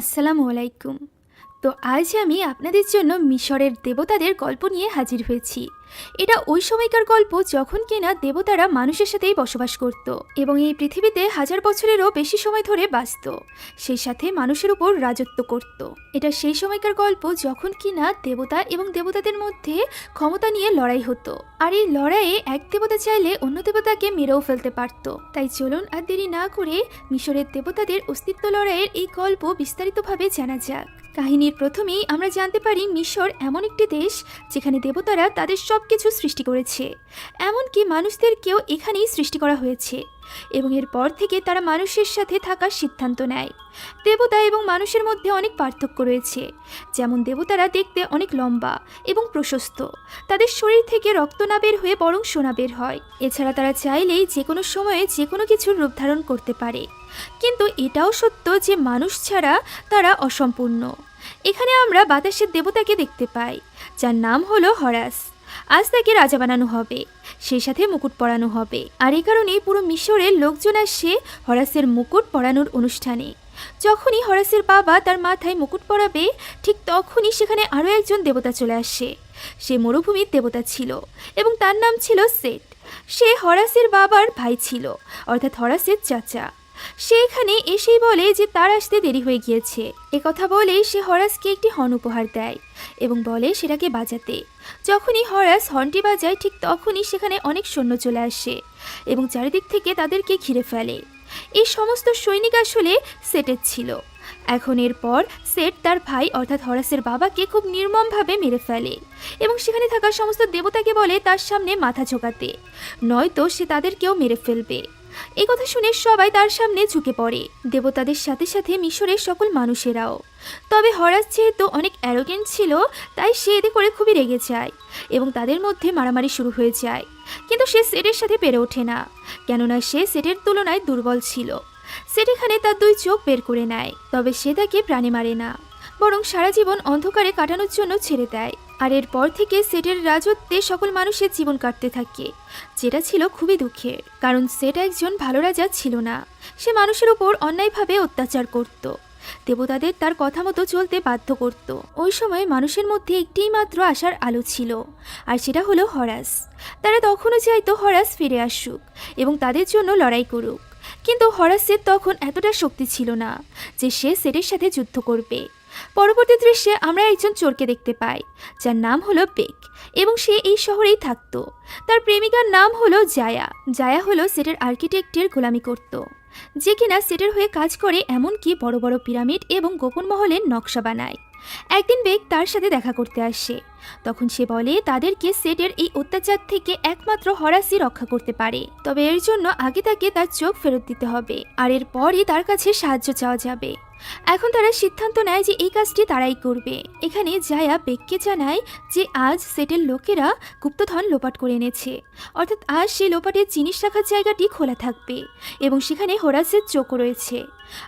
আসসালামু আলাইকুম। তো আজ আমি আপনাদের জন্য মিশরের দেবতাদের গল্প নিয়ে হাজির হয়েছি। এটা ওই সময়কার গল্প যখন কিনা দেবতারা মানুষের সাথেই বসবাস করত এবং এই পৃথিবীতে হাজার বছরেরও বেশি সময় ধরে বাঁচত, সেই সাথে মানুষের উপর রাজত্ব করত। এটা সেই সময়কার গল্প যখন কিনা দেবতা এবং দেবতাদের মধ্যে ক্ষমতা নিয়ে লড়াই হতো। আর এই লড়াইয়ে এক দেবতা চাইলে অন্য দেবতাকে মেরেও ফেলতে পারত। তাই চলুন আর দেরি না করে মিশরের দেবতাদের অস্তিত্ব লড়াইয়ের এই গল্প বিস্তারিতভাবে জানা যাক। কাহিনীর প্রথমেই আমরা জানতে পারি মিশর এমন একটি দেশ যেখানে দেবতারা তাদের সব কিছু সৃষ্টি করেছে। এমনকি মানুষদেরকেও এখানেই সৃষ্টি করা হয়েছে এবং এরপর থেকে তারা মানুষের সাথে থাকার সিদ্ধান্ত নেয়। দেবতা এবং মানুষের মধ্যে অনেক পার্থক্য রয়েছে। যেমন দেবতারা দেখতে অনেক লম্বা এবং প্রশস্ত। তাদের শরীর থেকে রক্ত না বের হয়ে বরং সোনা বের হয়। এছাড়া তারা চাইলেই যে কোনো সময়ে যে কোনো কিছুর রূপ ধারণ করতে পারে। কিন্তু এটাও সত্য যে মানুষ ছাড়া তারা অসম্পূর্ণ। এখানে আমরা বাতাসের দেবতাকে দেখতে পাই, যার নাম হলো হরাস। আজ তাকে রাজা বানানো হবে সেই সাথে মুকুট পরানো হবে। আর এই কারণেই পুরো মিশরের লোকজন আসে হরাসের মুকুট পরানোর অনুষ্ঠানে। যখনই হরাসের বাবা তার মাথায় মুকুট পরাবে, ঠিক তখনই সেখানে আরও একজন দেবতা চলে আসে। সে মরুভূমির দেবতা ছিল এবং তার নাম ছিল সেট। সে হরাসের বাবার ভাই ছিল, অর্থাৎ হরাসের চাচা। সে এখানে এসেই বলে যে তার আসতে দেরি হয়ে গিয়েছে। কথা বলে সে হরাসকে একটি হর্ন উপহার দেয় এবং বলে সেটাকে বাজাতে। যখনই হরাস হর্নটি বাজায়, ঠিক তখনই সেখানে অনেক সৈন্য চলে আসে এবং চারিদিক থেকে তাদেরকে ঘিরে ফেলে। এই সমস্ত সৈনিক আসলে সেটের ছিল। এখন এরপর সেট তার ভাই, অর্থাৎ হরাসের বাবাকে খুব নির্মমভাবে মেরে ফেলে এবং সেখানে থাকা সমস্ত দেবতাকে বলে তার সামনে মাথা ঝোঁকাতে। নয়তো সে তাদেরকেও মেরে ফেলবে। এই কথা শুনে সবাই তার সামনে ঝুঁকে পড়ে। দেবতাদের সাথে সাথে মিশরের সকল মানুষেরাও। তবে হরাস যেহেতু অনেক অ্যারোগেন্ট ছিল, তাই সে এতে করে খুবই রেগে যায় এবং তাদের মধ্যে মারামারি শুরু হয়ে যায়। কিন্তু সে সেটের সাথে পেরে ওঠে না, কেননা সে সেটের তুলনায় দুর্বল ছিল। সেট এখানে তার দুই চোখ বের করে নেয়, তবে সে তাকে প্রাণে মারে না, বরং সারা জীবন অন্ধকারে কাটানোর জন্য ছেড়ে দেয়। আর এরপর থেকে সেটের রাজত্বে সকল মানুষের জীবন কাটতে থাকে। যেটা ছিল খুবই দুঃখের, কারণ সেট একজন ভালো রাজা ছিল না। সে মানুষের উপর অন্যায়ভাবে অত্যাচার করত। দেবতাদের তার কথা মতো চলতে বাধ্য করত। ওই সময় মানুষের মধ্যে একটিই মাত্র আশার আলো ছিল, আর সেটা হলো হরাস। তারা তখনও চাইতো হরাস ফিরে আসুক এবং তাদের জন্য লড়াই করুক। কিন্তু হরাসের তখন এতটা শক্তি ছিল না যে সে সেটের সাথে যুদ্ধ করবে। পরবর্তী দৃশ্যে আমরা একজন চোরকে দেখতে পাই, যার নাম হলো বেক, এবং সে এই শহরেই থাকতো। তার প্রেমিকার নাম হলো জায়া। জায়া হলো সেটের আর্কিটেক্টের গোলামি করত, যে কিনা সেটের হয়ে কাজ করে এমনকি বড় বড় পিরামিড এবং গোপন মহলের নকশা বানায়। একদিন বেগ তার সাথে দেখা করতে আসে। তখন সে বলে, তাদেরকে সেটের এই অত্যাচার থেকে একমাত্র হরাসি রক্ষা করতে পারে। তবে এর জন্য আগে তাকে তার চোখ ফেরত দিতে হবে, আর এরপরই তার কাছে সাহায্য চাওয়া যাবে। এখন তারা সিদ্ধান্ত নেয় যে এই কাজটি তারাই করবে। এখানে জায়া বেগকে জানায় যে আজ সেটের লোকেরা গুপ্তধন লোপাট করে এনেছে। অর্থাৎ আজ সেই লোপাটের জিনিস রাখার জায়গাটি খোলা থাকবে এবং সেখানে হোরাসের চোখ রয়েছে।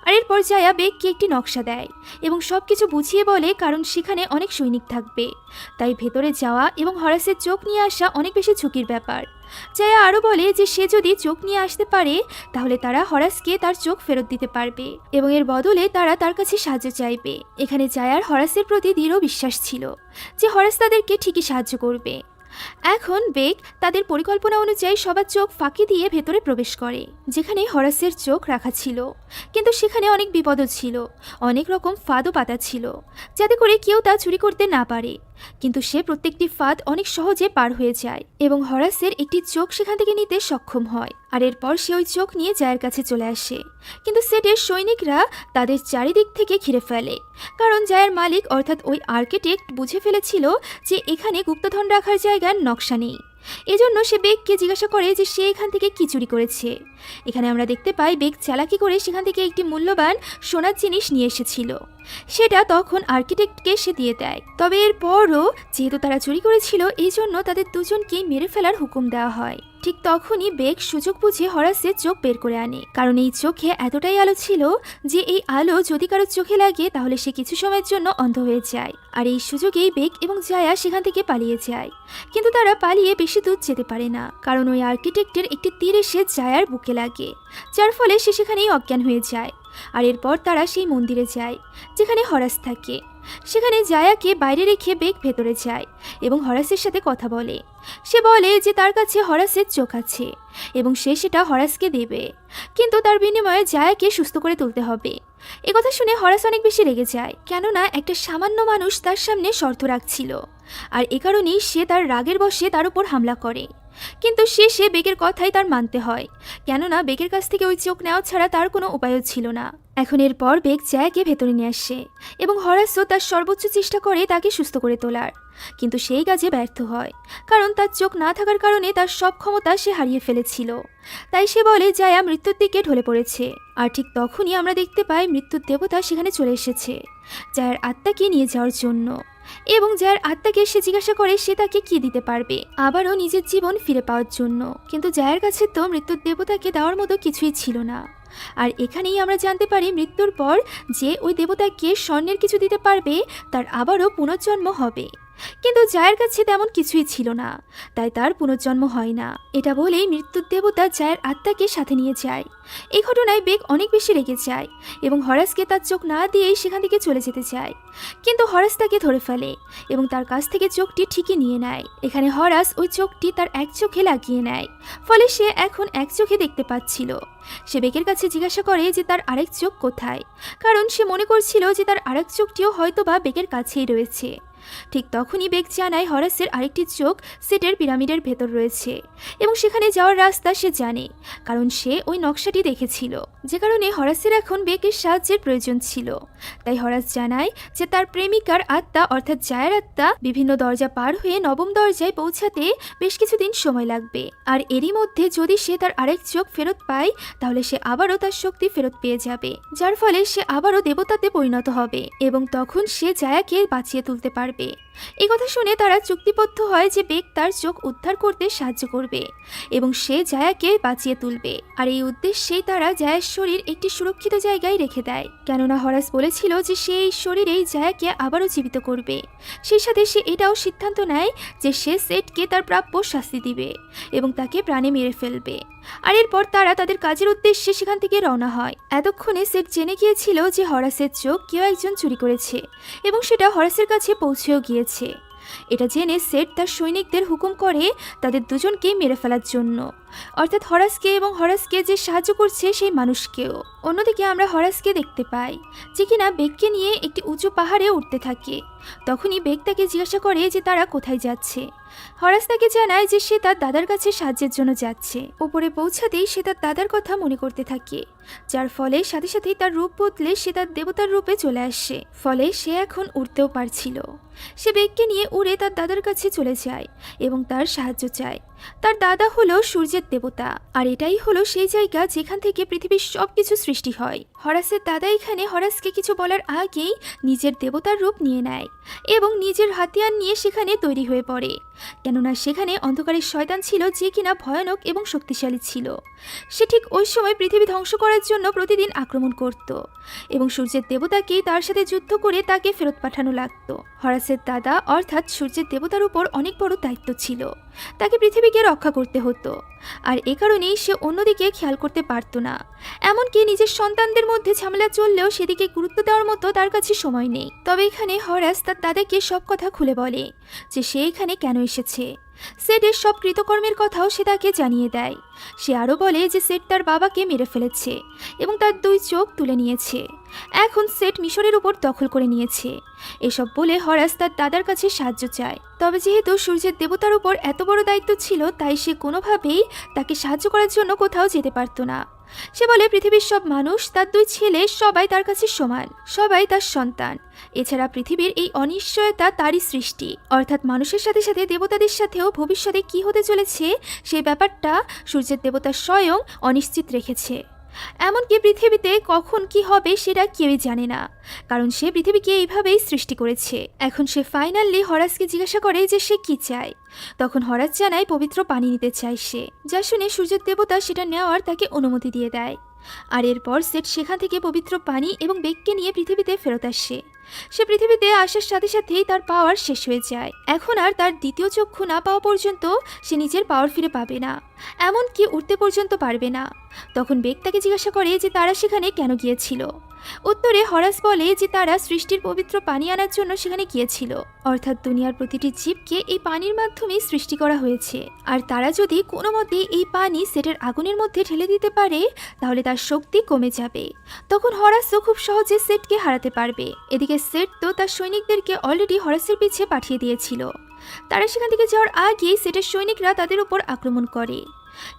আর এরপর জায়া বেগকে একটি নকশা দেয় এবং সব কিছু বুঝিয়ে বলে কারণ সেখানে অনেক সৈনিক থাকবে। তাই ভেতরে যাওয়া এবং হরাসের চোখ নিয়ে আসা অনেক বেশি ঝুঁকির ব্যাপার। জায়া আরও বলে যে সে যদি চোখ নিয়ে আসতে পারে, তাহলে তারা হরাসকে তার চোখ ফেরত দিতে পারবে এবং এর বদলে তারা তার কাছে সাহায্য চাইবে। এখানে জায়ার হরাসের প্রতি দৃঢ় বিশ্বাস ছিল যে হরাস তাদেরকে ঠিকই সাহায্য করবে। এখন বেগ তাদের পরিকল্পনা অনুযায়ী সবার চোখ ফাঁকি দিয়ে ভেতরে প্রবেশ করে, যেখানে হরাসের চোখ রাখা ছিল। কিন্তু সেখানে অনেক বিপদও ছিল, অনেক রকম ফাঁদও পাতা ছিল, যাতে করে কেউ তা চুরি করতে না পারে। কিন্তু সে প্রত্যেকটি ফাঁদ অনেক সহজে পার হয়ে যায় এবং হরাসের একটি চোখ সেখান থেকে নিতে সক্ষম হয়। আর এরপর সে ওই চোখ নিয়ে জায়ের কাছে চলে আসে। কিন্তু সেটের সৈনিকরা তাদের চারিদিক থেকে ঘিরে ফেলে। কারণ জায়ের মালিক অর্থাৎ ওই আর্কিটেক্ট বুঝে ফেলেছিল যে এখানে গুপ্তধন রাখার জায়গার নকশা নেই। এজন্য সে বেগকে জিজ্ঞাসা করে যে সে এখান থেকে কি চুরি করেছে। এখানে আমরা দেখতে পাই বেগ চালাকি করে সেখান থেকে একটি মূল্যবান সোনার জিনিস নিয়ে এসেছিল। সেটা তখন আর্কিটেক্টকে সে দিয়ে দেয়। তবে এরপরও যেহেতু তারা চুরি করেছিল এই জন্য তাদের দুজনকেই মেরে ফেলার হুকুম দেওয়া হয়। ঠিক তখনই বেগ সুযোগ বুঝে হরাসের চোখ বের করে আনে। কারণ এই চোখে এতটাই আলো ছিল যে এই আলো যদি কারও চোখে লাগে, তাহলে সে কিছু সময়ের জন্য অন্ধ হয়ে যায়। আর এই সুযোগেই বেগ এবং জায়া সেখান থেকে পালিয়ে যায়। কিন্তু তারা পালিয়ে বেশি দূর যেতে পারে না। কারণ ওই আর্কিটেক্টের একটি তীর এসে জায়ার বুকে লাগে, যার ফলে সে সেখানেই অজ্ঞান হয়ে যায়। আর এরপর তারা সেই মন্দিরে যায়, যেখানে হরাস থাকে। সেখানে জায়াকে বাইরে রেখে বেগ ভেতরে যায় এবং হরাসের সাথে কথা বলে। সে বলে যে তার কাছে হরাসের চোখ আছে এবং সে সেটা হরাসকে দেবে। কিন্তু তার বিনিময়ে জায়াকে সুস্থ করে তুলতে হবে। এ কথা শুনে হরাস অনেক বেশি রেগে যায়, কেননা একটা সামান্য মানুষ তার সামনে শর্ত রাখছিল। আর এ কারণেই সে তার রাগের বশে তার উপর হামলা করে। কিন্তু সে বেগের কথাই তার মানতে হয়। কেননা বেগের কাছ থেকে ওই চোখ নেওয়া ছাড়া তার কোনো উপায়ও ছিল না। এখন এরপর বেগ জায়াকে ভেতরে নিয়ে আসে এবং হরাসও তার সর্বোচ্চ চেষ্টা করে তাকে সুস্থ করে তোলার। কিন্তু সেই কাজে ব্যর্থ হয়, কারণ তার চোখ না থাকার কারণে তার সব ক্ষমতা সে হারিয়ে ফেলেছিল। তাই সে বলে, জায়া মৃত্যুর দিকে ঢলে পড়েছে। আর ঠিক তখনই আমরা দেখতে পাই মৃত্যুর দেবতা সেখানে চলে এসেছে জায়ার আত্মাকে নিয়ে যাওয়ার জন্য। এবং যার আত্মাকে সে জিজ্ঞাসা করে সে তাকে কি দিতে পারবে? আবারও নিজের জীবন ফিরে পাওয়ার জন্য। কিন্তু জায়ের কাছে তো মৃত্যুর দেবতাকে দেওয়ার মতো কিছুই ছিল না। আর এখানেই আমরা জানতে পারি মৃত্যুর পর যে ওই দেবতাকে স্বর্ণের কিছু দিতে পারবে, তার আবারও পুনর্জন্ম হবে। কিন্তু জায়ের কাছে তেমন কিছুই ছিল না। তাই তার পুনর্জন্ম হয় না। এটা বলেই মৃত্যুর দেবতা জায়ের আত্মাকে সাথে নিয়ে যায়। এই ঘটনায় বেগ অনেক বেশি রেগে যায় এবং হরাসকে তার চোখ না দিয়েই সেখান থেকে চলে যেতে চায়। কিন্তু হরাস তাকে ধরে ফেলে এবং তার কাছ থেকে চোখটি ঠিকই নিয়ে নেয়। এখানে হরাস ওই চোখটি তার এক চোখে লাগিয়ে নেয়, ফলে সে এখন এক চোখে দেখতে পাচ্ছিল। সে বেগের কাছে জিজ্ঞাসা করে যে তার আরেক চোখ কোথায়? কারণ সে মনে করছিল যে তার আরেক চোখটিও হয়তোবা বেগের কাছেই রয়েছে। ঠিক তখনই বেগ জানায় হরাসের আরেকটি চোখ সেটের পিরামিডের ভেতর রয়েছে এবং সেখানে যাওয়ার রাস্তা সে জানে, কারণ সে ওই নকশাটি দেখেছিল, যে কারণে হরাসের এখন বেগের সাহায্যের প্রয়োজন ছিল। তাই হরাস জানায় যে তার প্রেমিকার আত্মা, অর্থাৎ জায়ের আত্মা, বিভিন্ন দরজা পার হয়ে নবম দরজায় পৌঁছাতে বেশ কিছুদিন সময় লাগবে। আর এরই মধ্যে যদি সে তার আরেক চোখ ফেরত পায়, তাহলে সে আবারও তার শক্তি ফেরত পেয়ে যাবে, যার ফলে সে আবারও দেবতাতে পরিণত হবে এবং তখন সে জায়াকে বাঁচিয়ে তুলতে পারবে। Barbie。এই কথা শুনে তারা চুক্তিবদ্ধ হয় যে বেগ তার চোখ উদ্ধার করতে সাহায্য করবে এবং সে জায়াকে বাঁচিয়ে তুলবে। আর এই উদ্দেশ্যেই তারা জায়ার শরীর একটি সুরক্ষিত জায়গায় রেখে দেয়। কেননা হরাস বলেছিল যে সে এই শরীরেই জায়াকে আবারও জীবিত করবে। সেই সাথে সে এটাও সিদ্ধান্ত নেয় যে সে সেটকে তার প্রাপ্য শাস্তি দিবে এবং তাকে প্রাণে মেরে ফেলবে। আর এরপর তারা তাদের কাজের উদ্দেশ্যে সেখান থেকে রওনা হয়। এতক্ষণে সেট জেনে গিয়েছিল যে হরাসের চোখ কেউ একজন চুরি করেছে এবং সেটা হরাসের কাছে পৌঁছেও গিয়েছে এটা জেনে সেট তার সৈনিকদের হুকুম করে তাদের দুজনকে মেরে ফেলার জন্য। অর্থাৎ হরাসকে এবং হরাসকে যে সাহায্য করছে সেই মানুষকেও। অন্যদিকে আমরা হরাসকে দেখতে পাই, যে কিনা বেগকে নিয়ে একটি উঁচু পাহাড়ে উঠতে থাকে। তখনই বেগ তাকে জিজ্ঞাসা করে যে তারা কোথায় যাচ্ছে। হরাস তাকে জানায় যে সে তার দাদার কাছে সাহায্যের জন্য যাচ্ছে। উপরে পৌঁছাতেই সে তার দাদার কথা মনে করতে থাকে, যার ফলে সাথে সাথেই তার রূপ বদলে সে তার দেবতার রূপে চলে আসে। ফলে সে এখন উঠতেও পারছিল। সে বেগকে নিয়ে উড়ে তার দাদার কাছে চলে যায় এবং তার সাহায্য চায়। তার দাদা হলো সূর্যের দেবতা, আর এটাই হলো সেই জায়গা যেখান থেকে পৃথিবীর সব কিছু সৃষ্টি হয়। হরাসের দাদা এখানে হরাসকে কিছু বলার আগেই নিজের দেবতার রূপ নিয়ে নেয় এবং নিজের হাতিয়ার নিয়ে সেখানে তৈরি হয়ে পড়ে। কেননা সেখানে অন্ধকারের শয়তান ছিল যে কিনা ভয়ানক এবং শক্তিশালী ছিল। সে ঠিক ওই সময় পৃথিবী ধ্বংস করার জন্য প্রতিদিন আক্রমণ করত এবং সূর্যের দেবতাকে তার সাথে যুদ্ধ করে তাকে ফেরত পাঠানো লাগত। হরাসের দাদা অর্থাৎ সূর্যের দেবতার উপর অনেক বড় দায়িত্ব ছিল। তাকে পৃথিবীকে রক্ষা করতে হতো। আর এ কারণেই সে অন্যদিকে খেয়াল করতে পারত না। এমনকি নিজের সন্তানদের মধ্যে ঝামেলা চললেও সেদিকে গুরুত্ব দেওয়ার মতো তার কাছে সময় নেই। তবে এখানে হরাস তার দাদাকে সব কথা খুলে বলে যে সে এখানে কেন এসেছে। সেটের সব কৃতকর্মের কথাও সে তাকে জানিয়ে দেয়। সে আরও বলে যে সেট তার বাবাকে মেরে ফেলেছে এবং তার দুই চোখ তুলে নিয়েছে। এখন সেট মিশরের উপর দখল করে নিয়েছে। এসব বলে হরাস তার দাদার কাছে সাহায্য চায়। তবে যেহেতু সূর্যের দেবতার উপর এত বড় দায়িত্ব ছিল, তাই সে কোনোভাবেই তাকে সাহায্য করার জন্য কোথাও যেতে পারত না। সে বলে, পৃথিবীর সব মানুষ, তার দুই ছেলে, সবাই তার কাছে সমান, সবাই তার সন্তান। এছাড়া পৃথিবীর এই অনিশ্চয়তা তারই সৃষ্টি। অর্থাৎ মানুষের সাথে সাথে দেবতাদের সাথেও ভবিষ্যতে কি হতে চলেছে সেই ব্যাপারটা সূর্যের দেবতা স্বয়ং অনিশ্চিত রেখেছে। এমনকি পৃথিবীতে কখন কি হবে সেটা কেউই জানে না। কারণ সে পৃথিবীকে এইভাবেই সৃষ্টি করেছে। এখন সে ফাইনালি হরাজকে জিজ্ঞাসা করে যে সে কি চায়। তখন হরাস জানায় পবিত্র পানি নিতে চায় সে, যা শুনে সূর্যের দেবতা সেটা নেওয়ার তাকে অনুমতি দিয়ে দেয়। আর এরপর সেট সেখান থেকে পবিত্র পানি এবং বেগকে নিয়ে পৃথিবীতে ফেরত আসে। সে পৃথিবীতে আসার সাথে সাথেই তার পাওয়ার শেষ হয়ে যায়। এখন আর তার দ্বিতীয় চক্ষু না পাওয়া পর্যন্ত সে নিজের পাওয়ার ফিরে পাবে না। এমনকি উঠতে পর্যন্ত পারবে না। তখন বেগ তাকে জিজ্ঞাসা করে যে তারা সেখানে কেন গিয়েছিল। উত্তরে হরাস বলে যে তারা সৃষ্টির পবিত্র পানি আনার জন্য সেখানে গিয়েছিল। অর্থাৎ দুনিয়ার প্রতিটি জীবকে এই পানির মাধ্যমেই সৃষ্টি করা হয়েছে। আর তারা যদি কোনো মতে এই পানি সেটের আগুনের মধ্যে ঠেলে দিতে পারে, তাহলে তার শক্তি কমে যাবে। তখন হরাসও খুব সহজে সেটকে হারাতে পারবে। এদিকে সেট তো তার সৈনিকদেরকে অলরেডি হরাসের পিছে পাঠিয়ে দিয়েছিল। তারা সেখান থেকে যাওয়ার আগেই সেটের সৈনিকরা তাদের উপর আক্রমণ করে।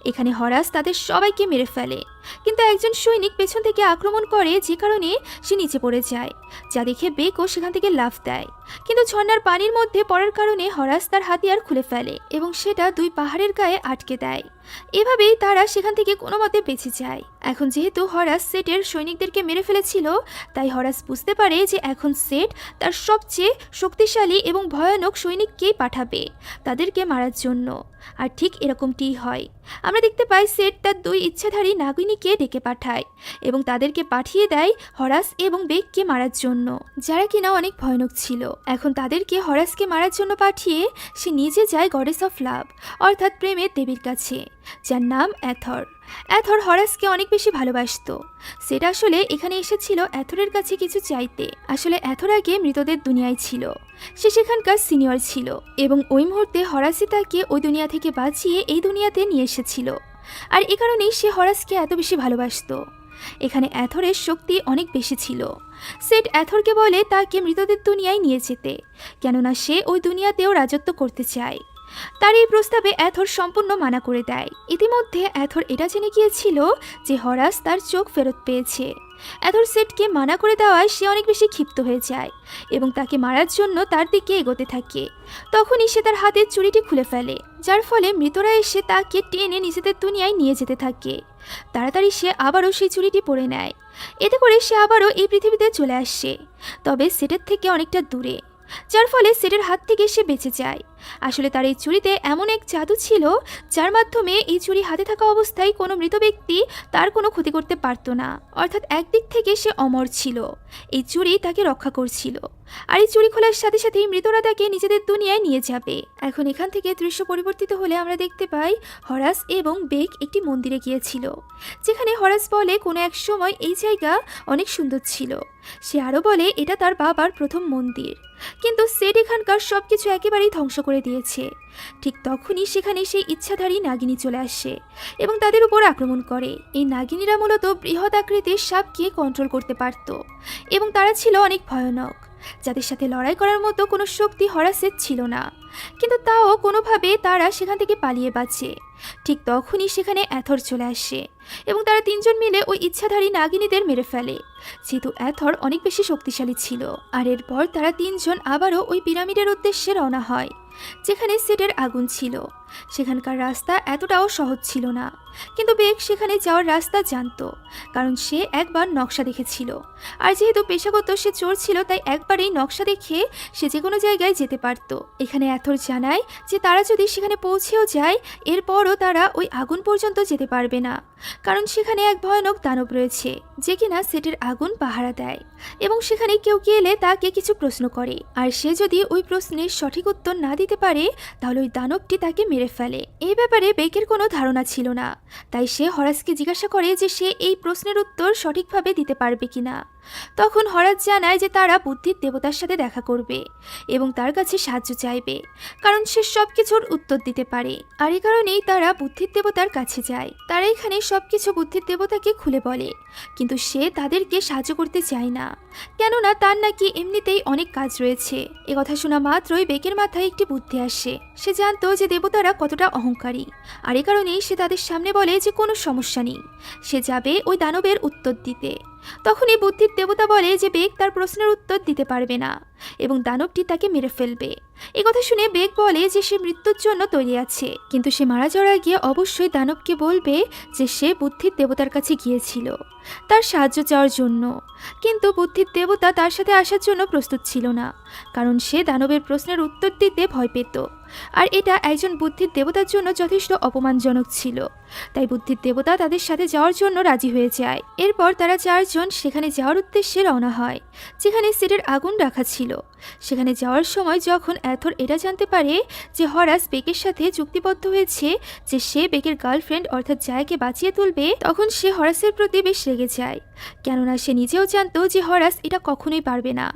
এখানে হরাস তাদের সবাইকে মেরে ফেলে। কিন্তু একজন সৈনিক পেছন থেকে আক্রমণ করে যে কারণে সে নিচে পড়ে যায়, যা দেখে বেকও সেখান থেকে লাফ দেয়। কিন্তু ঝর্নার পানির মধ্যে পড়ার কারণে হরাস তার হাতিয়ার খুলে ফেলে এবং সেটা দুই পাহাড়ের গায়ে আটকে দেয়। এভাবেই তারা সেখান থেকে কোনো মতে বেঁচে যায়। এখন যেহেতু হরাস সেটের সৈনিকদেরকে মেরে ফেলেছিল, তাই হরাস বুঝতে পারে যে এখন সেট তার সবচেয়ে শক্তিশালী এবং ভয়ানক সৈনিককেই পাঠাবে, তাদেরকে মারার জন্য। আর ঠিক এরকমটিই হয়। আমরা দেখতে পাই সেট তার দুই ইচ্ছাধারী নাগিনীকে ডেকে পাঠায় এবং তাদেরকে পাঠিয়ে দেয় হরাস এবং বেগকে মারার জন্য, যারা কিনা অনেক ভয়ানক ছিল। এখন তাদেরকে হরাসকে মারার জন্য পাঠিয়ে সে নিজে যায় গডেস অফ লাভ, অর্থাৎ প্রেমের দেবীর কাছে। যার নাম অ্যাথর। অ্যাথর হরাসকে অনেক বেশি ভালোবাসতো। সেটা আসলে এখানে এসেছিল অ্যাথরের কাছে কিছু চাইতে। আসলে অ্যাথর আগে মৃতদের দুনিয়ায় ছিল। সে সেখানকার সিনিয়র ছিল এবং ওই মুহূর্তে হরাসই তাকে ওই দুনিয়া থেকে বাঁচিয়ে এই দুনিয়াতে নিয়ে এসেছিল। আর এ কারণেই সে হরাসকে এত বেশি ভালোবাসতো। এখানে অ্যাথরের শক্তি অনেক বেশি ছিল। সেট অ্যাথরকে বলে তাকে মৃতদের দুনিয়ায় নিয়ে যেতে, কেননা সে ওই দুনিয়াতেও রাজত্ব করতে চায়। তার এই প্রস্তাবে অ্যাথর সম্পূর্ণ মানা করে দেয়। ইতিমধ্যে অ্যাথর এটা জেনে গিয়েছিল যে হরাস তার চোখ ফেরত পেয়েছে। অ্যাথর সেটকে মানা করে দেওয়ায় সে অনেক বেশি ক্ষিপ্ত হয়ে যায় এবং তাকে মারার জন্য তার দিকে এগোতে থাকে। তখনই সে তার হাতের চুরিটি খুলে ফেলে, যার ফলে মৃতরা এসে তাকে টেনে নিজেদের দুনিয়ায় নিয়ে যেতে থাকে। তাড়াতাড়ি সে আবারও সেই চুরিটি পরে নেয়। এতে করে সে আবারও এই পৃথিবীতে চলে আসে। তবে সেটের থেকে অনেকটা দূরে। যার ফলে সেটের হাত থেকে সে বেঁচে যায়। আসলে তার এই চুরিতে এমন এক জাদু ছিল, যার মাধ্যমে এই চুরি হাতে থাকা অবস্থায় কোনো মৃত ব্যক্তি তার কোনো ক্ষতি করতে পারতো না। অর্থাৎ একদিক থেকে সে অমর ছিল। এই চুরি তাকে রক্ষা করছিল। আর এই চুরি খোলার সাথে সাথেই মৃতরা তাকে নিজেদের দুনিয়ায় নিয়ে যাবে। এখন এখান থেকে দৃশ্য পরিবর্তিত হলে আমরা দেখতে পাই, হরাস এবং বেগ একটি মন্দিরে গিয়েছিল। যেখানে হরাস বলে কোনো এক সময় এই জায়গা অনেক সুন্দর ছিল। সে আরও বলে, এটা তার বাবার প্রথম মন্দির। কিন্তু সেট এখানকার সব কিছু একেবারেই ধ্বংস করে দিয়েছে। ঠিক তখনই সেখানে সেই ইচ্ছাধারী নাগিনী চলে আসে এবং তাদের উপর আক্রমণ করে। এই নাগিনীরা মূলত বৃহৎ আকৃতির সাপকে কন্ট্রোল করতে পারত এবং তারা ছিল অনেক ভয়ানক। যাদের সাথে লড়াই করার মতো কোনো শক্তি হরাসের ছিল না। কিন্তু তাও কোনোভাবে তারা সেখান থেকে পালিয়ে বাঁচে। ঠিক তখনই সেখানে অ্যাথর চলে আসে এবং তারা তিনজন মিলে ওই ইচ্ছাধারী নাগিনীদের মেরে ফেলে। যেহেতু অ্যাথর অনেক বেশি শক্তিশালী ছিল, আর এরপর তারা তিনজন আবারও ওই পিরামিডের উদ্দেশ্যে রওনা হয়, যেখানে সেটের আগুন ছিল। সেখানকার রাস্তা এতটাও সহজ ছিল না। কিন্তু বেগ সেখানে যাওয়ার রাস্তা জানতো, কারণ সে একবার নকশা দেখেছিল। আর যেহেতু পেশাগত সে চোর ছিল, তাই একবারেই নকশা দেখে সে যে কোনো জায়গায় যেতে পারত। এখানে এথর জানায় যে তারা যদি সেখানে পৌঁছেও যায়, এরপরও তারা ওই আগুন পর্যন্ত যেতে পারবে না। কারণ সেখানে এক ভয়ানক দানব রয়েছে, যে কিনা সেটের আগুন পাহারা দেয়। এবং সেখানে কেউ এলে তাকে কিছু প্রশ্ন করে। আর সে যদি ওই প্রশ্নের সঠিক উত্তর না দিতে পারে, তাহলে ওই দানবটি তাকে মেরে ফেলে এই ব্যাপারে বেকের কোনো ধারণা ছিল না। তাই সে হরাসকে জিজ্ঞাসা করে যে সে এই প্রশ্নের উত্তর সঠিকভাবে দিতে পারবে কিনা। তখন হরাজ জানায় যে তারা বুদ্ধির দেবতার সাথে দেখা করবে এবং তার কাছে সাহায্য চাইবে, কারণ সে সব কিছুর উত্তর দিতে পারে। আর এই কারণেই তারা বুদ্ধির দেবতার কাছে যায়। তারা এখানে সব কিছু বুদ্ধির দেবতাকে খুলে বলে, কিন্তু সে তাদেরকে সাহায্য করতে চায় না, কেননা তার নাকি এমনিতেই অনেক কাজ রয়েছে। এ কথা শোনা মাত্রই বেকের মাথায় একটি বুদ্ধি আসে। সে জানতো যে দেবতারা কতটা অহংকারী। আর এ কারণেই সে তাদের সামনে বলে যে কোনো সমস্যা নেই। সে যাবে ওই দানবের উত্তর দিতে। তখনই বুদ্ধির দেবতা বলে যে বেগ তার প্রশ্নের উত্তর দিতে পারবে না, এবং দানবটি তাকে মেরে ফেলবে। এ কথা শুনে বেগ বলে যে সে মৃত্যুর জন্য তৈরি আছে, কিন্তু সে মারা যাওয়ার গিয়ে অবশ্যই দানবকে বলবে যে সে বুদ্ধির দেবতার কাছে গিয়েছিল, তার সাহায্য চাওয়ার জন্য। কিন্তু বুদ্ধির দেবতা তার সাথে আসার জন্য প্রস্তুত ছিল না, কারণ সে দানবের প্রশ্নের উত্তর দিতে ভয় পেত। আর এটা একজন বুদ্ধির দেবতার জন্য যথেষ্ট অপমানজনক ছিল। তাই বুদ্ধির দেবতা তাদের সাথে যাওয়ার জন্য রাজি হয়ে যায়। এরপর তারা চারজন সেখানে যাওয়ার উদ্দেশ্যে রওনা হয়, যেখানে সিটের আগুন রাখা ছিল। সেখানে যাওয়ার সময় যখন অ্যাথর এটা জানতে পারে যে হরাস বেকের সাথে চুক্তিবদ্ধ হয়েছে, যে সে বেকের গার্লফ্রেন্ড অর্থাৎ জায়কে বাঁচিয়ে তুলবে, তখন সে হরাসের প্রতি বেশ রেগে যায়। কেননা সে নিজেও জানতো যে হরাস এটা কখনোই পারবে না।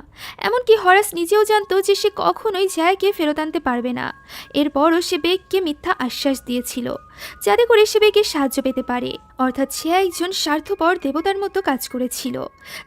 এমনকি হরাস নিজেও জানতো যে সে কখনোই জায়কে ফেরত আনতে পারবে না। এরপরও সে বেগকে মিথ্যা আশ্বাস দিয়েছিল। যাতে করে সে বেগের সাহায্য পেতে পারে। অর্থাৎ সে একজন স্বার্থপর দেবতার মতো কাজ করেছিল,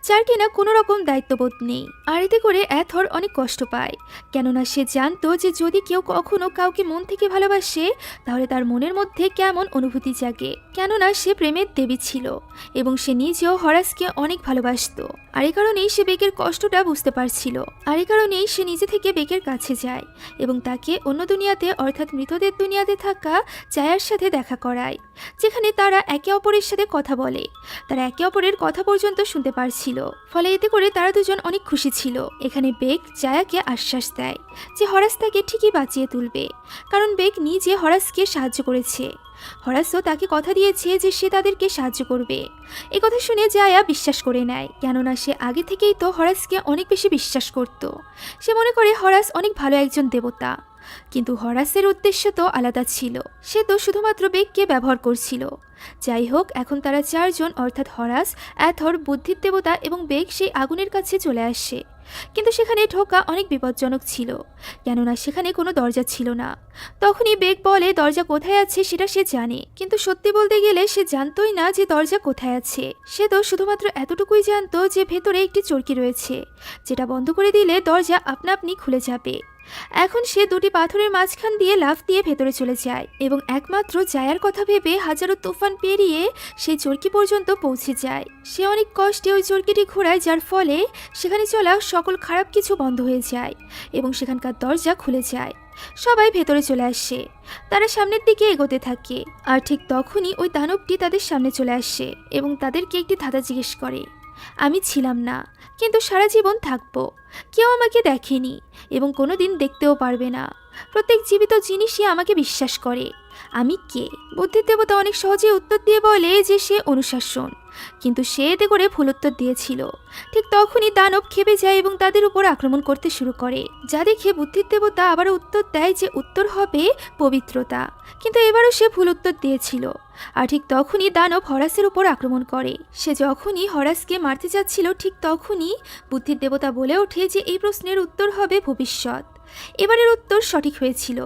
যার কিনা কোনো রকম দায়িত্ববোধ নেই। আর এতে করে অ্যাথর অনেক কষ্ট পায়। কেননা সে জানতো যে যদি কেউ কখনো কাউকে মন থেকে ভালোবাসে, তাহলে তার মনের মধ্যে কেমন অনুভূতি জাগে। কেননা সে প্রেমের দেবী ছিল এবং সে নিজেও হরাসকে অনেক ভালোবাসতো। আর এই কারণেই সে বেকের কষ্টটা বুঝতে পারছিল। আর এই কারণেই সে নিজে থেকে বেকের কাছে যায় এবং তাকে অন্য দুনিয়াতে, অর্থাৎ মৃতদের দুনিয়াতে থাকা চায়ার সাথে দেখা করায়, যেখানে তারা একে অপরের সাথে কথা বলে। তারা একে অপরের কথা পর্যন্ত শুনতে পারছিল। ফলে এতে করে তারা দুজন অনেক খুশি ছিল। এখানে বেগ জায়াকে আশ্বাস দেয় যে হরাস তাকে ঠিকই বাঁচিয়ে তুলবে। কারণ বেগ নিজে হরাসকে সাহায্য করেছে। হরাসও তাকে কথা দিয়েছে যে সে তাদেরকে সাহায্য করবে। এ কথা শুনে জায়া বিশ্বাস করে নেয়, কেননা সে আগে থেকেই তো হরাসকে অনেক বেশি বিশ্বাস করত। সে মনে করে হরাস অনেক ভালো একজন দেবতা। কিন্তু হরাসের উদ্দেশ্য তো আলাদা ছিল। সে তো শুধুমাত্র বেগকে ব্যবহার করছিল। যাই হোক, এখন তারা চারজন, অর্থাৎ হরাস, অ্যাথর, বুদ্ধির দেবতা এবং বেগ সেই আগুনের কাছে চলে আসে। কিন্তু সেখানে ঢোকা অনেক বিপজ্জনক ছিল, কেননা সেখানে কোনো দরজা ছিল না। তখনই বেগ বলে, দরজা কোথায় আছে সেটা সে জানে। কিন্তু সত্যি বলতে গেলে সে জানতই না যে দরজা কোথায় আছে। সে তো শুধুমাত্র এতটুকুই জানতো যে ভেতরে একটি চরকি রয়েছে, যেটা বন্ধ করে দিলে দরজা আপনা আপনি খুলে যাবে। এখন সে দুটি পাথরের মাঝখান দিয়ে লাফ দিয়ে ভেতরে চলে যায় এবং একমাত্র জায়ার কথা ভেবে হাজারো তুফান পেরিয়ে সেই চরকি পর্যন্ত পৌঁছে যায়। সে অনেক কষ্টে ওই চরকিটি ঘোরায় যার ফলে সেখানে চলা সকল খারাপ কিছু বন্ধ হয়ে যায় এবং সেখানকার দরজা খুলে যায়। সবাই ভেতরে চলে আসে। তারা সামনের দিকে এগোতে থাকে। আর ঠিক তখনই ওই দানবটি তাদের সামনে চলে আসে এবং তাদেরকে একটি ধাঁধা জিজ্ঞেস করে। আমি ছিলাম না, কিন্তু সারা জীবন থাকব। কেউ আমাকে দেখেনি এবং কোনো দিন দেখতেও পারবে না। প্রত্যেক জীবিত জিনিসই আমাকে বিশ্বাস করে। আমি কে? বুদ্ধির দেবতা অনেক সহজে উত্তর দিয়ে বলে যে সে অনুশাসন। কিন্তু সে এতে করে ভুল উত্তর দিয়েছিল। ঠিক তখনই দানব খেপে যায় এবং তাদের উপর আক্রমণ করতে শুরু করে। যা দেখে বুদ্ধির দেবতা আবার উত্তর দেয় যে উত্তর হবে পবিত্রতা। কিন্তু এবারও সে ভুল উত্তর দিয়েছিল। আর ঠিক তখনই দানব হরাসের উপর আক্রমণ করে। সে যখনই হরাসকে মারতে যাচ্ছিল, ঠিক তখনই বুদ্ধির দেবতা বলে ওঠে যে এই প্রশ্নের উত্তর হবে ভবিষ্যৎ। এবারের উত্তর সঠিক হয়েছিল।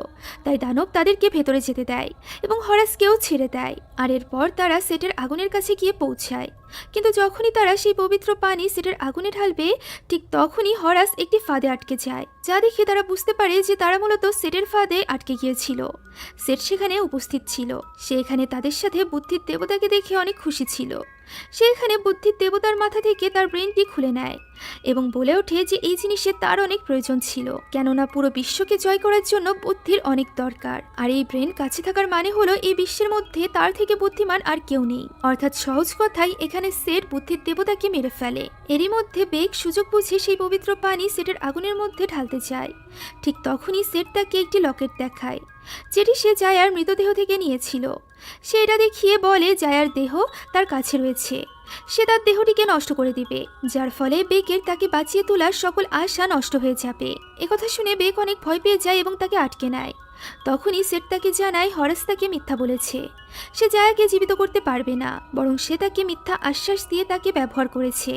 তাই দানব তাদেরকে ভেতরে যেতে দেয় এবং হরাসকেও ছেড়ে দেয়। আর এরপর তারা সেটের আগুনের কাছে গিয়ে পৌঁছায়। কিন্তু যখনই তারা সেই পবিত্র পানি সেটের আগুনে ঢালবে, ঠিক তখনই হরাস একটি ফাঁদে আটকে যায়, যা দেখে তারা বুঝতে পারে যে তারা মূলত সেটের ফাঁদে আটকে গিয়েছিল। সেট সেখানে উপস্থিত ছিল। সে এখানে তাদের সাথে বুদ্ধির দেবতাকে দেখে অনেক খুশি ছিল। সে এখানে বুদ্ধির দেবতার মাথা থেকে তার ব্রেনটি খুলে নেয় এবং বলে ওঠে যে এই জিনিসের তার অনেক প্রয়োজন ছিল, কেননা পুরো বিশ্বকে জয় করার জন্য বুদ্ধির অনেক দরকার। আর এই ব্রেন কাছে থাকার মানে হলো এই বিশ্বের মধ্যে তার থেকে বুদ্ধিমান আর কেউ নেই। অর্থাৎ সহজ কথাই এখানে সেট বুদ্ধির দেবতাকে মেরে ফেলে। এরই মধ্যে বেগ সুযোগ বুঝে সেই পবিত্র পানি সেটের আগুনের মধ্যে ঢালতে যায়। ঠিক তখনই সেট তাকে একটি লকেট দেখায়, যেটি সে যায় আর মৃতদেহ থেকে নিয়েছিল। সে এটা দেখিয়ে বলে জায়ার দেহ তার কাছে রয়েছে। সে তার দেহটিকে নষ্ট করে দিবে, যার ফলে বেকের তাকে বাঁচিয়ে তোলার সকল আশা নষ্ট হয়ে যাবে। একথা শুনে বেক অনেক ভয় পেয়ে যায় এবং তাকে আটকে নেয়। তখনই সেট তাকে জানায় হরাস তাকে মিথ্যা বলেছে। সে জায়াকে জীবিত করতে পারবে না, বরং সে তাকে মিথ্যা আশ্বাস দিয়ে তাকে ব্যবহার করেছে,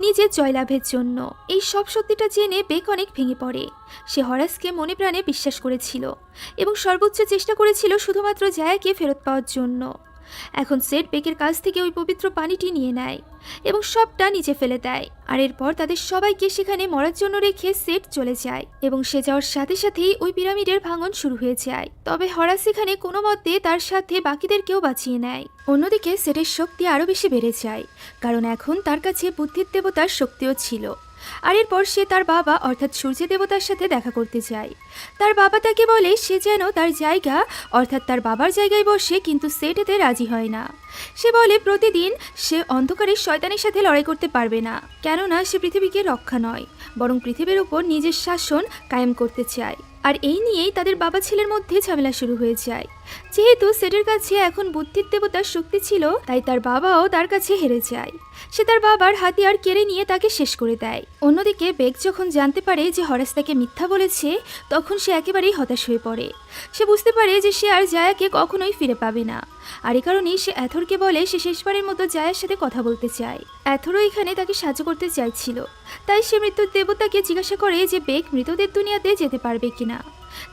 নিজের জয়লাভের জন্য। এই সব সত্যিটা জেনে বেক অনেক ভেঙে পড়ে। সে হরাসকে মনে প্রাণে বিশ্বাস করেছিল এবং সর্বোচ্চ চেষ্টা করেছিল শুধুমাত্র জায়াকে ফেরত পাওয়ার জন্য। এখন সেট বেকের কাছ থেকে ওই পবিত্র পানিটি নিয়ে নেয় এবং সবটা নিচে ফেলে দেয়। আর এরপর তাদের সবাইকে সেখানে মরার জন্য রেখে সেট চলে যায় এবং সে যাওয়ার সাথে সাথেই ওই পিরামিডের ভাঙন শুরু হয়ে যায়। তবে হরা সেখানে কোনো মতে তার সাথে বাকিদেরকেও বাঁচিয়ে নেয়। অন্যদিকে সেটের শক্তি আরও বেশি বেড়ে যায়, কারণ এখন তার কাছে বুদ্ধির দেবতার শক্তিও ছিল। আর এরপর সে তার বাবা, অর্থাৎ সূর্য দেবতার সাথে দেখা করতে যায়। তার বাবা তাকে বলে, সে যেন তার জায়গা, অর্থাৎ তার বাবার জায়গায় বসে কিন্তু সেট এতে রাজি হয় না। সে বলে, প্রতিদিন সে অন্ধকারের শয়তানের সাথে লড়াই করতে পারবে না, কেননা সে পৃথিবীকে রক্ষা নয়, বরং পৃথিবীর উপর নিজের শাসন কায়েম করতে চায়। আর এই নিয়েই তাদের বাবা ছেলের মধ্যে ঝামেলা শুরু হয়ে যায়। যেহেতু সেটের কাছে এখন বুদ্ধির দেবতার শক্তি ছিল, তাই তার বাবাও তার কাছে হেরে যায়। সে তার বাবার হাতিয়ার কেড়ে নিয়ে তাকে শেষ করে দেয়। অন্যদিকে বেগ যখন জানতে পারে যে হরাস তাকে মিথ্যা বলেছে, তখন সে একেবারেই হতাশ হয়ে পড়ে। সে বুঝতে পারে যে সে আর জায়াকে কখনোই ফিরে পাবে না। আর এ কারণেই সে অ্যাথরকে বলে সে শেষবারের মতো জায়ার সাথে কথা বলতে চায়। অ্যাথরও এখানে তাকে সাহায্য করতে চাইছিল। তাই সে মৃত্যুর দেবতাকে জিজ্ঞাসা করে যে বেগ মৃতদের দুনিয়াতে যেতে পারবে কিনা।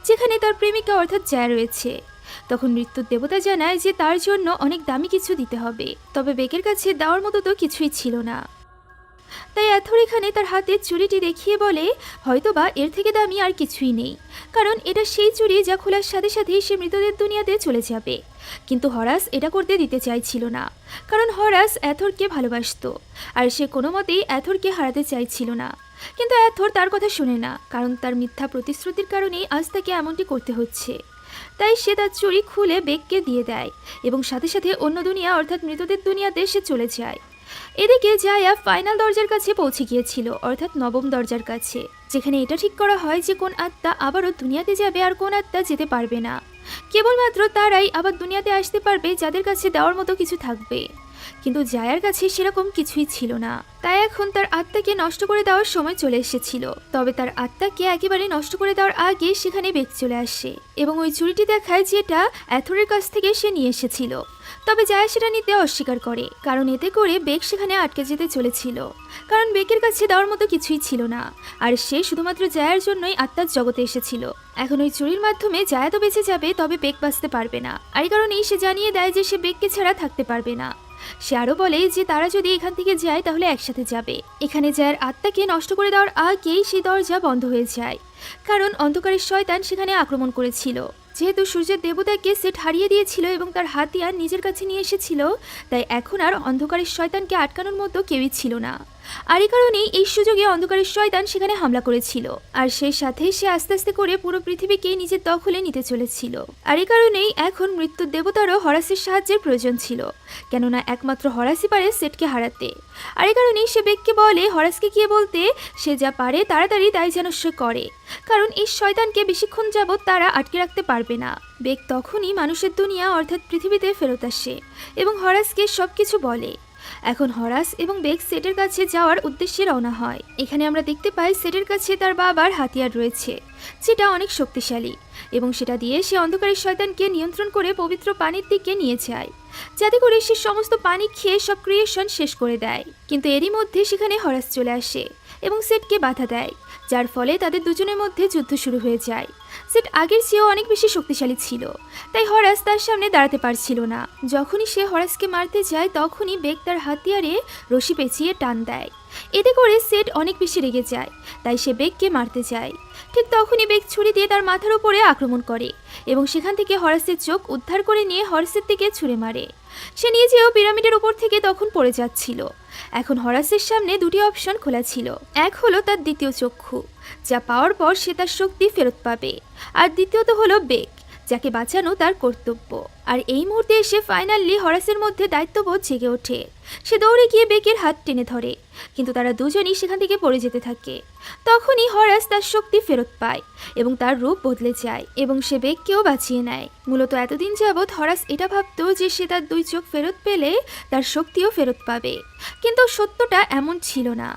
যেখানে তার প্রেমিকা অর্থাৎ জায়া রয়েছে। তখন মৃত্যুর দেবতা জানায় যে তার জন্য অনেক দামি কিছু দিতে হবে। তবে বেগের কাছে দেওয়ার মতো তো কিছুই ছিল না। তাই এথর এখানে তার হাতে চুরিটি দেখিয়ে বলে, হয়তোবা এর থেকে দামি আর কিছুই নেই। কারণ এটা সেই চুরি যা খোলার সাথে সাথেই সে মৃতদের দুনিয়াতে চলে যাবে। কিন্তু হরাস এটা করতে দিতে চাইছিল না। কারণ হরাস অ্যাথরকে ভালোবাসতো, আর সে কোনো মতেই অ্যাথরকে হারাতে চাইছিল না। কিন্তু অ্যাথর তার কথা শুনে না, কারণ তার মিথ্যা প্রতিশ্রুতির কারণেই আজ তাকে এমনটি করতে হচ্ছে। তাই সে তার চুরি খুলে বেগকে দিয়ে দেয়, এবং সাথে সাথে অন্য দুনিয়া, অর্থাৎ মৃতদের দুনিয়াতে সে চলে যায়। এদিকে জায়া ফাইনাল দরজার কাছে পৌঁছে গিয়েছিল, অর্থাৎ নবম দরজার কাছে, যেখানে এটা ঠিক করা হয় যে কোন আত্মা আবারও দুনিয়াতে যাবে আর কোন আত্মা যেতে পারবে না। কেবলমাত্র তারাই আবার দুনিয়াতে আসতে পারবে যাদের কাছে দেওয়ার মতো কিছু থাকবে। কিন্তু জায়ার কাছে সেরকম কিছুই ছিল না। তাই এখন তার আত্মাকে নষ্ট করে দেওয়ার সময় চলে এসেছিল। তবে তার আত্মাকে একেবারে নষ্ট করে দেওয়ার আগে সেখানে বেগ চলে আসে এবং ওই চুরিটি দেখায় যেটা অ্যাথরের কাছ থেকে সে নিয়ে এসেছিল। তবে জায়া সেটা নিতে অস্বীকার করে, কারণ এতে করে বেগ সেখানে আটকে যেতে চলেছিল। কারণ বেগের কাছে দেওয়ার মতো কিছুই ছিল না, আর সে শুধুমাত্র জায়ার জন্যই আত্মার জগতে এসেছিল। এখন ওই চুরির মাধ্যমে জায়া তো বেঁচে যাবে, তবে বেগ বাঁচতে পারবে না। আর এই কারণেই সে জানিয়ে দেয় যে সে বেগকে ছাড়া থাকতে পারবে না। সে আরও বলে যে তারা যদি এখান থেকে যায়, তাহলে একসাথে যাবে। এখানে যার আত্মাকে নষ্ট করে দেওয়ার আগেই সেই দরজা বন্ধ হয়ে যায়। কারণ অন্ধকারের শয়তান সেখানে আক্রমণ করেছিল। যেহেতু সূর্যের দেবতাকে সেট হারিয়ে দিয়েছিল এবং তার হাতিয়ার নিজের কাছে নিয়ে এসেছিল, তাই এখন আর অন্ধকারের শয়তানকে আটকানোর মতো কেউই ছিল না। আর এই কারণেই এই সুযোগে অন্ধকারের শয়তান সেখানে হামলা করেছিল। আর সেই সাথে সে আস্তে আস্তে করে পুরো পৃথিবীকে নিজের দখলে নিতে চলেছিল। আর এই কারণেই এখন মৃত্যুর দেবতারও হরাসের সাহায্যের প্রয়োজন ছিল। কেননা একমাত্র হরাসই পারে সেটকে হারাতে। আর এই কারণেই সে বেগকে বলে, হরাসকে গিয়ে বলতে, সে যা পারে তাড়াতাড়ি তাই যেন সে করে। কারণ এই শয়তানকে বেশিক্ষণ যাবৎ তারা আটকে রাখতে পারবে না। বেগ তখনই মানুষের দুনিয়া, অর্থাৎ পৃথিবীতে ফেরত আসে এবং হরাসকে সব কিছু বলে। এখন হরাস এবং বেগ সেটের কাছে যাওয়ার উদ্দেশ্যে রওনা হয়। এখানে আমরা দেখতে পাই সেটের কাছে তার বাবার হাতিয়ার রয়েছে সেটা অনেক শক্তিশালী এবং সেটা দিয়ে সে অন্ধকারের শয়তানকে নিয়ন্ত্রণ করে পবিত্র পানির দিকে নিয়ে যায়। যাতে করে সে সমস্ত পানি খেয়ে সব ক্রিয়েশন শেষ করে দেয়। কিন্তু এরই মধ্যে সেখানে হরাস চলে আসে এবং সেটকে বাধা দেয়। যার ফলে তাদের দুজনের মধ্যে যুদ্ধ শুরু হয়ে যায়। সেট আগের চেয়েও অনেক বেশি শক্তিশালী ছিল। তাই হরাস তার সামনে দাঁড়াতে পারছিল না। যখনই সে হরাসকে মারতে যায়, তখনই বেগ তার হাতিয়ারে রশি পেঁচিয়ে টান দেয়। এতে করে সেট অনেক বেশি রেগে যায়, তাই সে বেগকে মারতে যায়। ঠিক তখনই বেগ ছুরি দিয়ে তার মাথার উপরে আক্রমণ করে এবং সেখান থেকে হরাসের চোখ উদ্ধার করে নিয়ে হরাসের দিকে ছুঁড়ে মারে। সে নিজেও পিরামিডের উপর থেকে তখন পড়ে যাচ্ছিল। এখন হরাসের সামনে দুটি অপশন খোলা ছিল। এক হলো তার দ্বিতীয় চক্ষু, যা পাওয়ার পর সে তার শক্তি ফেরত পাবে। আর দ্বিতীয়ত হলো বেগ। যাকে বাঁচানো তার কর্তব্য। আর এই মুহূর্তে এসে ফাইনালি হরাসের মধ্যে দায়িত্ববোধ জেগে ওঠে। সে দৌড়ে গিয়ে বেকের হাত টেনে ধরে, কিন্তু তারা দুজনই সেখান থেকে পড়ে যেতে থাকে। তখনই হরাস তার শক্তি ফেরত পায় এবং তার রূপ বদলে যায় এবং সে বেগকেও বাঁচিয়ে নেয়। মূলত এতদিন যাবৎ হরাস এটা ভাবতো যে সে তার দুই চোখ ফেরত পেলে তার শক্তিও ফেরত পাবে। কিন্তু সত্যটা এমন ছিল না।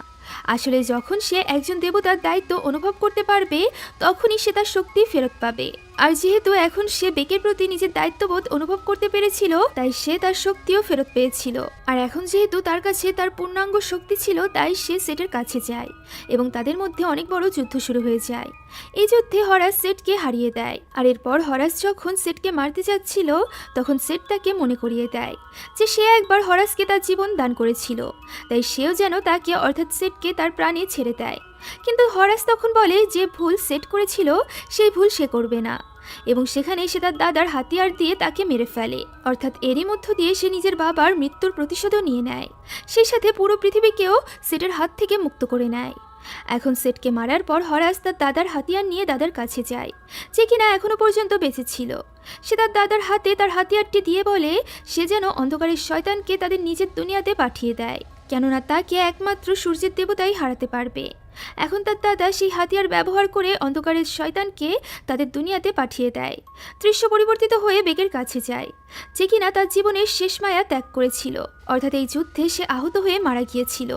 আসলে যখন সে একজন দেবতার দায়িত্ব অনুভব করতে পারবে, তখনই সে তার শক্তি ফেরত পাবে। আর যেহেতু এখন সে বেকের প্রতি নিজের দায়িত্ববোধ অনুভব করতে পেরেছিল, তাই সে তার শক্তিও ফেরত পেয়েছিল। আর এখন যেহেতু তার কাছে তার পূর্ণাঙ্গ শক্তি ছিল, তাই সে সেটের কাছে যায় এবং তাদের মধ্যে অনেক বড় যুদ্ধ শুরু হয়ে যায়। এই যুদ্ধে হরাস সেটকে হারিয়ে দেয় আর এরপর হরাস যখন সেটকে মারতে যাচ্ছিল, তখন সেট তাকে মনে করিয়ে দেয় যে সে একবার হরাসকে তার জীবন দান করেছিল, তাই সেও যেন তাকে অর্থাৎ সেটকে তার প্রাণে ছেড়ে দেয়। কিন্তু হরাস তখন বলে যে ভুল সেট করেছিল, সেই ভুল সে করবে না। এবং সেখানে সে তার দাদার হাতিয়ার দিয়ে তাকে মেরে ফেলে। অর্থাৎ এরই মধ্য দিয়ে সে নিজের বাবার মৃত্যুর প্রতিশোধও নিয়ে নেয়। সেই সাথে পুরো পৃথিবীকেও সেটের হাত থেকে মুক্ত করে নেয়। এখন সেটকে মারার পর হরাস তার দাদার হাতিয়ার নিয়ে দাদার কাছে যায়, যে কিনা এখনও পর্যন্ত বেঁচে ছিল। সে তার দাদার হাতে তার হাতিয়ারটি দিয়ে বলে, সে যেন অন্ধকারের শয়তানকে তাদের নিজের দুনিয়াতে পাঠিয়ে দেয়, কেননা তাকে একমাত্র সূর্যের দেবতাই হারাতে পারবে। এখন তার দাদা সেই হাতিয়ার ব্যবহার করে অন্ধকারের শয়তানকে তাদের দুনিয়াতে পাঠিয়ে দেয়। দৃশ্য পরিবর্তিত হয়ে বেগের কাছে যায়, যে কিনা তার জীবনের শেষ মায়া ত্যাগ করেছিল। অর্থাৎ এই যুদ্ধে সে আহত হয়ে মারা গিয়েছিল।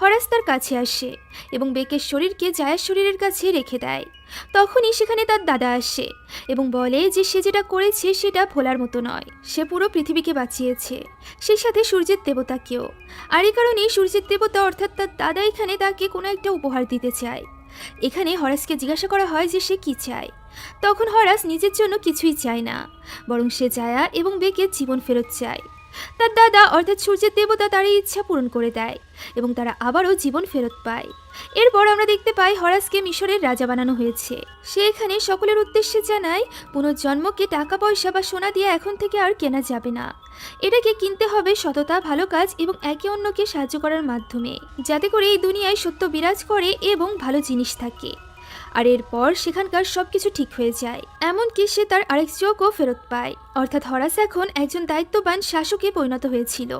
হরাস তার কাছে আসে এবং বেকের শরীরকে জায়ার শরীরের কাছে রেখে দেয়। তখনই সেখানে তার দাদা আসে এবং বলে যে সে যেটা করেছে সেটা ভোলার মতো নয়, সে পুরো পৃথিবীকে বাঁচিয়েছে সেই সাথে সূর্যের দেবতাকেও। আর এই কারণেই সূর্যের দেবতা অর্থাৎ তার দাদা এখানে তাকে কোনো একটা উপহার দিতে চায়। এখানে হরাসকে জিজ্ঞাসা করা হয় যে সে কি চায়। তখন হরাস নিজের জন্য কিছুই চায় না, বরং সে জায়া এবং বেকের জীবন ফেরত চায়। তার দাদা অর্থাৎ সূর্যের দেবতা তার এই ইচ্ছা পূরণ করে দেয় এবং তারা আবারও জীবন ফেরত পায়। এরপর আমরা দেখতে পাই হরাসকে মিশরের রাজা বানানো হয়েছে। সে এখানে সকলের উদ্দেশ্যে জানায়, পুনর্জন্মকে টাকা পয়সা বা সোনা দিয়ে এখন থেকে আর কেনা যাবে না। এটাকে কিনতে হবে সততা, ভালো কাজ এবং একে অন্যকে সাহায্য করার মাধ্যমে। যাতে করে এই দুনিয়ায় সত্য বিরাজ করে এবং ভালো জিনিস থাকে। আর এরপর সেখানকার সব কিছু ঠিক হয়ে যায়। এমনকি সে তার আরেক চোখও ফেরত পায়। অর্থাৎ হরাস এখন একজন দায়িত্ববান শাসকে পরিণত হয়েছিল।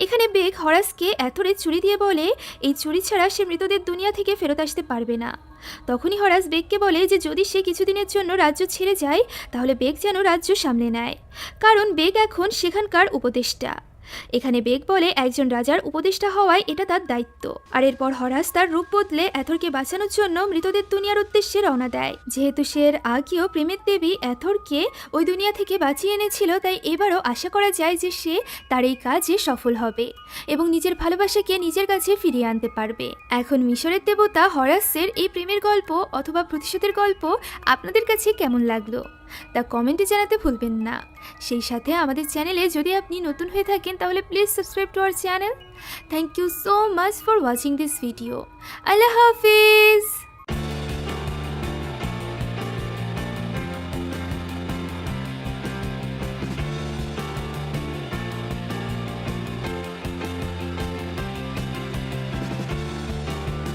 এখানে বেগ হরাসকে এথরে চুরি দিয়ে বলে, এই চুরি ছাড়া সে মৃতদের দুনিয়া থেকে ফেরত আসতে পারবে না। তখনই হরাস বেগকে বলে যে, যদি সে কিছুদিনের জন্য রাজ্য ছেড়ে যায়, তাহলে বেগ যেন রাজ্য সামলে নেয়। কারণ বেগ এখন সেখানকার উপদেষ্টা। এখানে বেগ বলে একজন রাজার উপদেষ্টা হওয়ায় এটা তার দায়িত্ব। আর এরপর হরাস তার রূপ বদলে এথরকে বাঁচানোর জন্য মৃতদের দুনিয়ার উদ্দেশ্যে রওনা দেয়। যেহেতু সে আগেও প্রেমের দেবী, এথরকে ওই দুনিয়া থেকে বাঁচিয়ে এনেছিল, তাই এবারও আশা করা যায় যে সে তার এই কাজে সফল হবে এবং নিজের ভালোবাসাকে নিজের কাছে ফিরিয়ে আনতে পারবে। এখন মিশরের দেবতা হরাসের এই প্রেমের গল্প অথবা প্রতিশোধের গল্প আপনাদের কাছে কেমন লাগল? তা কমেন্টে জানাতে ভুলবেন না। সেই সাথে আমাদের চ্যানেলে যদি আপনি নতুন হয়ে থাকেন, তাহলে please subscribe to our channel thank you so much for watching this video Allah Hafiz!